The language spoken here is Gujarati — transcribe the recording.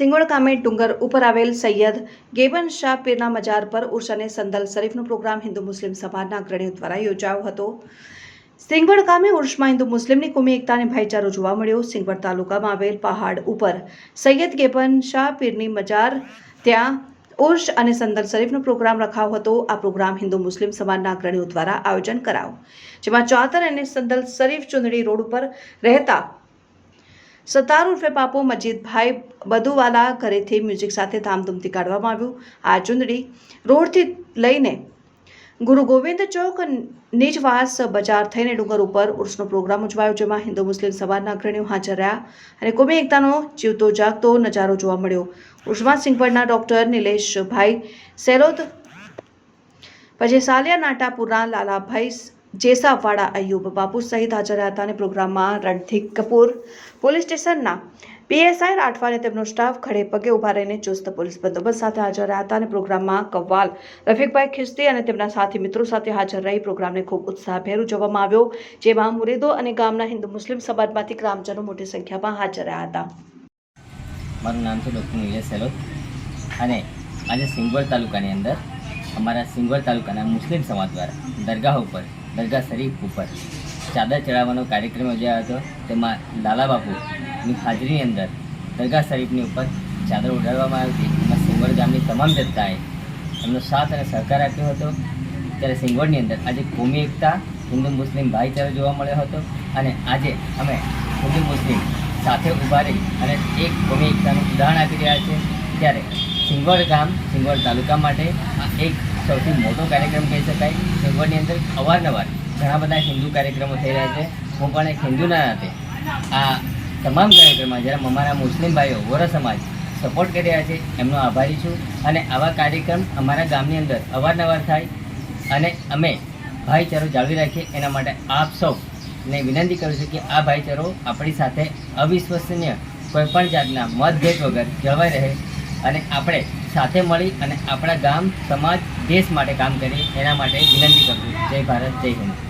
સિંગોડ ગામે ડુંગર ઉપર આવેલ સૈયદ ગેબન શાહ પીરના મજાર પર ઉર્સ અને સંદલ શરીફનો પ્રોગ્રામ હિન્દુ મુસ્લિમ સમાજના અગ્રણીઓ દ્વારા યોજાયો હતો. સિંગવડ ગામે ઉર્ષમાં હિન્દુ મુસ્લિમની કોમી એકતા અને ભાઈચારો જોવા મળ્યો. સિંગવડ તાલુકામાં આવેલ પહાડ ઉપર સૈયદ ગેબન શાહ પીરની મજાર ત્યાં ઉર્ષ અને સંદલ શરીફનો પ્રોગ્રામ રખાયો હતો. આ પ્રોગ્રામ હિન્દુ મુસ્લિમ સમાજના અગ્રણીઓ દ્વારા આયોજન કરાયો, જેમાં ચાદર અને સંદલ શરીફ ચુંદડી રોડ ઉપર રહેતા સત્તાર ઉર્ફે પાપો મજીદભાઈ બધુવાલા ઘરેથી મ્યુઝિક સાથે ધામધૂમથી કાઢવામાં આવ્યું. આ ચુંદડી રોડથી લઈને ગુરુ ગોવિંદ ચોક નિજવાસ બજાર થઈને ડુંગર ઉપર ઉર્સનો પ્રોગ્રામ ઉજવાયો, જેમાં હિન્દુ મુસ્લિમ સમાજના અગ્રણીઓ હાજર રહ્યા અને કોમી એકતાનો જીવતો જાગતો નજારો જોવા મળ્યો. ઉર્સમાં સિંગવડના ડૉક્ટર નિલેશભાઈ સેલોદ પછી સાલિયા નાટાપુરના લાલાભાઈ જેસાવાડા અયુબ બાપુ સહિત હાજર હતા અને પ્રોગ્રામમાં રણધીક કપૂર પોલીસ સ્ટેશનના પીએસઆઈ રાઠવા તેમનો સ્ટાફ ખડે પગે ઊભા રહીને ચુસ્ત પોલીસ બંદોબસ્ત સાથે હાજર રહ્યા હતા અને પ્રોગ્રામમાં કવ્વાલ રફીકભાઈ ખિસ્તી અને તેમના સાથી મિત્રો સાથે હાજર રહી પ્રોગ્રામને ખૂબ ઉત્સાહભેર ઉજવવામાં આવ્યો, જેમાં મુરીદો અને ગામના હિન્દુ મુસ્લિમ સમાજમાંથી ગ્રામજનો મોટી સંખ્યામાં હાજર રહ્યા હતા. મારું નામ છે ડૉક્ટર નિલેશ સેલોત અને આજે સિંગવડ તાલુકાની અંદર અમારા સિંગવડ તાલુકાના મુસ્લિમ સમાજ દ્વારા દરગાહ ઉપર, દરગાહ શરીફ ઉપર ચાદર ચડાવવાનો કાર્યક્રમ યોજાયો હતો. તેમાં લાલાબાપુની હાજરીની અંદર દરગાહ શરીફની ઉપર ચાદર ઉડાડવામાં આવી હતી એમાં સિંગવડ ગામની તમામ જનતાએ એમનો સાથ અને સહકાર આપ્યો હતો. ત્યારે સિંગવડની અંદર આજે કોમી એકતા, હિન્દુ મુસ્લિમ ભાઈચારો જોવા મળ્યો હતો અને આજે અમે હિન્દુ મુસ્લિમ સાથે ઊભા રહી અને એક કોમી એકતાનું ઉદાહરણ આપી રહ્યા છે ત્યારે સિંગવડ ગામ, સિંગવડ તાલુકા માટે એક સૌથી મોટો કાર્યક્રમ કહી શકાય. સિંગવડની અંદર અવારનવાર ઘણા બધા હિન્દુ કાર્યક્રમો થઈ રહ્યા છે. હું પણ એક હિન્દુના નાતે આ તમામ કાર્યક્રમમાં જ્યારે અમારા મુસ્લિમ ભાઈઓ, વોરા સમાજ સપોર્ટ કરી રહ્યા છે, એમનો આભારી છું. અને આવા કાર્યક્રમ અમારા ગામની અંદર અવારનવાર થાય અને અમે ભાઈચારો જાળવી રાખીએ. એના માટે આપ સૌને વિનંતી કરું છું કે આ ભાઈચારો આપણી સાથે અવિશ્વસનીય કોઈપણ જાતના મતભેદ વગર જળવાઈ રહે. અને આપણે સાથે મળી અને આપણા ગામ, સમાજ, દેશ માટે કામ કરીએ, એના માટે વિનંતી કરું જય ભારત, જય હિન્દ.